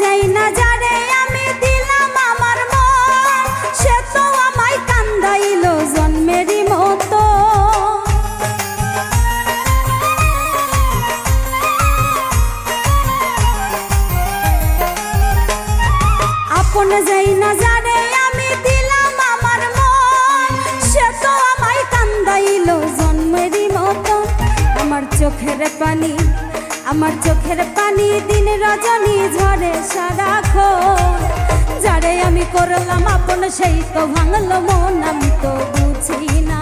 যাই না যারে আমি দিলাম আমার মন। সে তো আমায় কান্দাইল জন্মেরই মতো। আপন যাই না যারে আমি দিলাম আমার মন। সে তো আমায় কান্দাইল জন্মেরই মতো। আমার চোখের পানি, আমার চোখের পানি দিন রজনী ঝরে সারাক্ষণ যারে আমি করলাম আপন, সেই তো ভাঙলো মন, আমি তো বুঝি না,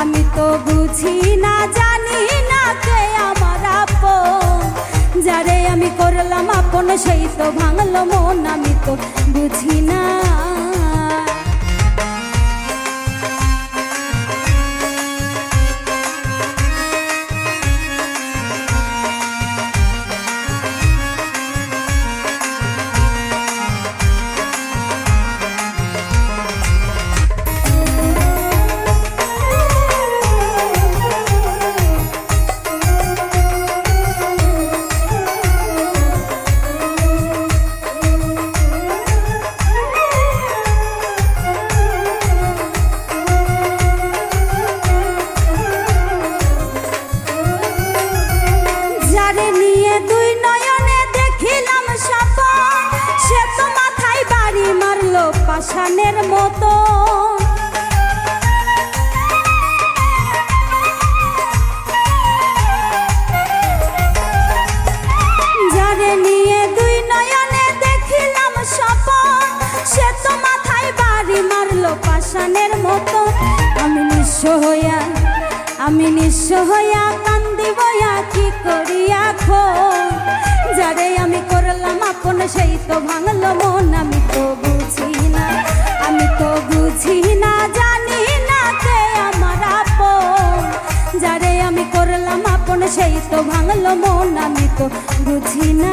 আমি তো বুঝি না, জানি না কে আমার আপন। যারে আমি করলাম আপন, সেই তো ভাঙলো মন, আমি তো বুঝি না। পাষাণের মতো। নিয়ে দুই পাষাণের মতো। আমি নিঃস্ব হইয়া, আমি নিঃস্ব হইয়া কান্দি বইয়া কি করিয়া খো যারে আমি করলাম আপন, সেই তো ভাঙলো মন, আমি তো বুঝি সেই তো ভাঙলো মন আমি তো বুঝি না।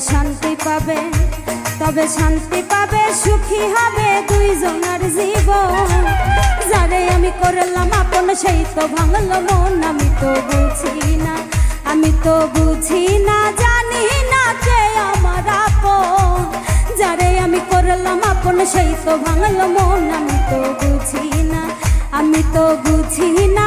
শান্তি পাবে, তবে শান্তি পাবে, সুখী হবে দুইজনের জীবন। যারে আমি করলাম আপন, সেই তো ভাঙল মন। আমি তো বুঝি না, আমি তো বুঝি না, জানি না কে আমার আপন। যারে আমি করলাম আপন, সেই তো ভাঙলো মন। আমি তো বুঝি না, আমি তো বুঝি না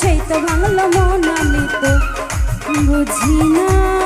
সেই তো ভাঙলো মন আমি তো বুঝি না।